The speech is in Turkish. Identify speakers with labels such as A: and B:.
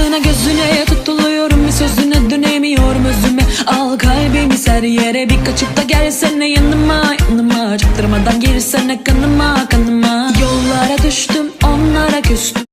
A: Bakışına gözüne tutuluyorum bir sözüne dönemiyorum özüme. Al kalbimi ser yere. Bir kaçıp da gelsene yanıma. Yanıma Çaktırmadan girsene kanıma kanıma. Yollara düştüm onlara küstüm.